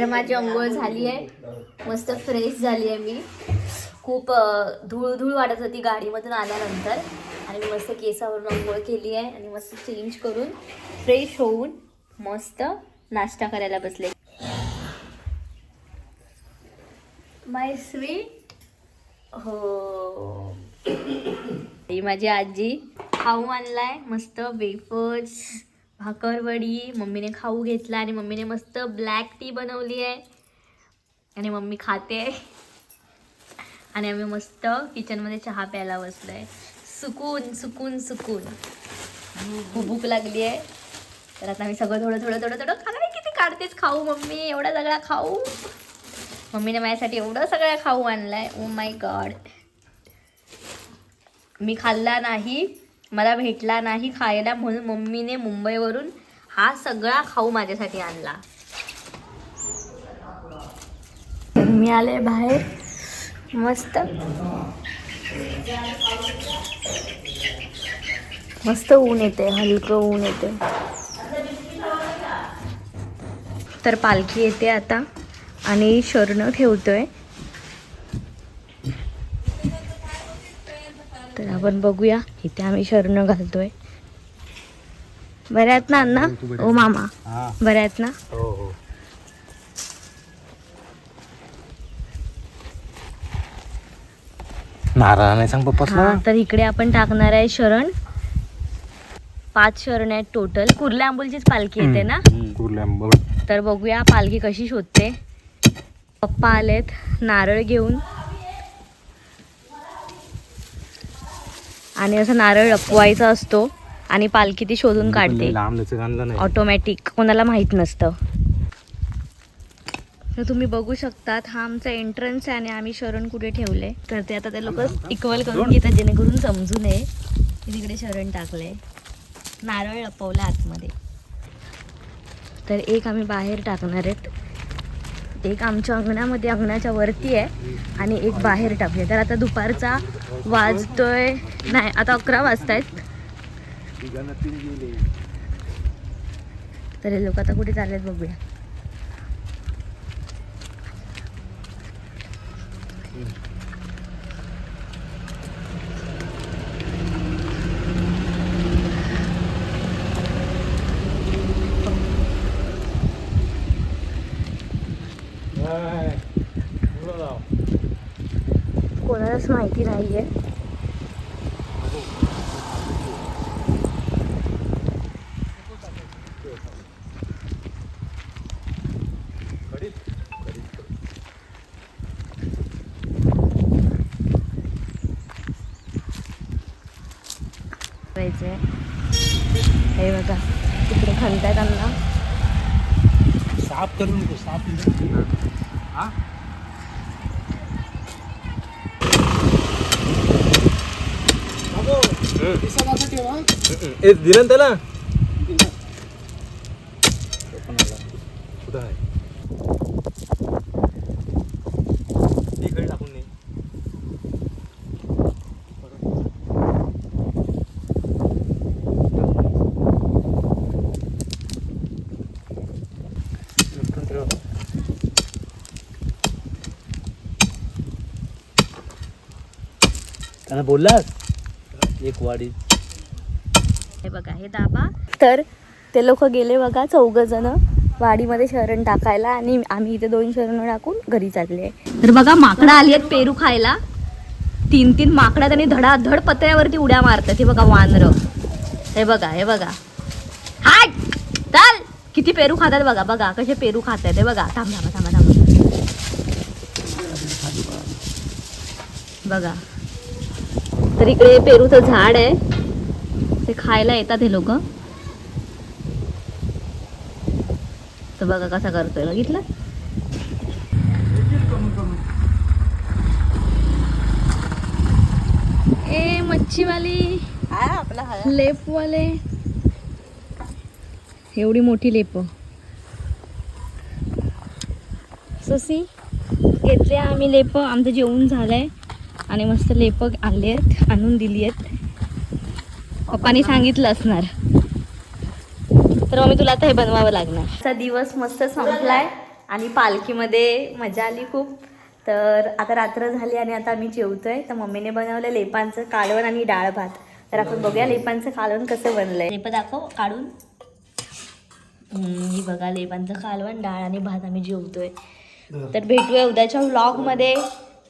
तर माझी अंघोळ झाली आहे. मस्त फ्रेश झाली आहे मी. खूप धूळ धूळ वाटत होती गाडीमधून आल्यानंतर. आणि मी मस्त केसावरून अंघोळ केली आहे आणि मस्त चेंज करून फ्रेश होऊन मस्त नाश्ता करायला बसले. माय स्वीट हो. ही माझी आजी खाऊ आणलाय. मस्त वेफर्स भाकरवडी मम्मीने खाऊ घेतला आणि मम्मीने मस्त ब्लॅक टी बनवली आहे. आणि मम्मी खाते. आणि आम्ही मस्त किचनमध्ये चहा प्यायला बसलोय. सुकून सुकून सुकून. खूप भूक लागली आहे. तर आता आम्ही सगळं थोडं थोडं थोडं थोडं खाणार किती काढतेच खाऊ मम्मी? एवढा सगळा खाऊ? मम्मीने माझ्यासाठी एवढं सगळं खाऊ आणलाय. आहे ओ माय गॉड मी खाल्ला नाही. मला भेटला नाही खायला म्हणून मम्मीने मुंबईवरून हा सगळा खाऊ माझ्यासाठी आणला. मी आले बाहेर. मस्त. मस्त ऊन येते हलकं ऊन येते तर पालखी येते आता. आणि शरण ठेवतोय. तर आपण बघूया. इथे आम्ही शरण घालतोय. बऱ्या आहेत ना अण्णा? ओ मामा. हा. बऱ्या आहेत ना? हो हो. नारळ नाही सांग पप्पासला हा तर इकडे आपण टाकणार आहे शरण. पाच शरण आहेत टोटल कुर्ल्या आंबोलीचीच पालखी येते ना? तर बघूया पालखी कशी शोधते. पप्पा आलेत नारळ घेऊन. आणि असं नारळ लपवायचा असतो आणि पालखी ती शोधून काढते. ऑटोमॅटिक कोणाला माहीत नसतं. तर तुम्ही बघू शकतात हा आमचा एंट्रन्स आहे आणि आम्ही शरण कुठे ठेवले. तर ते आता ते लोक इक्वल करून घेतात जेणेकरून समजू नये. तिकडे शरण टाकले नारळ लपवला आतमध्ये. तर एक आम्ही बाहेर टाकणार आहेत. एक आमच्या अंगणामध्ये अंगणाच्या वरती आहे आणि एक बाहेर टाकूया तर आता दुपारचा वाजतोय नाही आता अकरा वाजतायत. तर हे लोक आता कुठे चाललेत बघूया. कोणालाच माहिती नाहीये. करायचंय. हे बघा तिकडे खणतायत त्यांना. साफ करू नको साफ हा ए दिलं त्याला? कुठं आहे? इकडे टाकून नाही त्यांना बोललास? एक वाडी. हे बघा हे दाबा. तर ते लोक गेले बघा चौघ जण वाडीमध्ये शरण टाकायला आणि आम्ही इथे दोन शरण टाकून घरी चालले. तर बघा माकडं आली आहेत पेरू खायला. तीन तीन माकडा त्यांनी धडाधड पत्र्यावरती उड्या मारतात. हे बघा वानर. हे बघा हे बघा. हाय! चाल! किती पेरू खातात बघा बघा कसे पेरू खात आहेत हे बघा थांब थांबा थांबा थांबा. बघा. तर इकडे पेरूचं झाड आहे. ते खायला येतात हे लोक. तर बघा कसा करतोय बघितलं? ए मच्छीवाली. लेपवाले. एवढी मोठी लेप. ससी घेतले आम्ही लेप. आमचं जेवण झालंय. आणि मस्त लेपक आले आहेत आणून दिली आहेत. पप्पानी सांगितलं असणार. तर मग तुला आता हे बनवावं लागणार. आजचा दिवस मस्त संपलाय आणि पालखीमध्ये मजा आली खूप. तर आता रात्र झाली आणि आता आम्ही जेवतोय. तर मम्मीने बनवलं लेपांचं कालवण आणि डाळ भात. तर आपण बघूया लेपांचं कालवण कसं बनलंय. लेप दाखव काढून. हम्म, ही बघा लेपांचं कालवण डाळ आणि भात आम्ही जेवतोय. तर भेटूया उद्याच्या व्लॉगमध्ये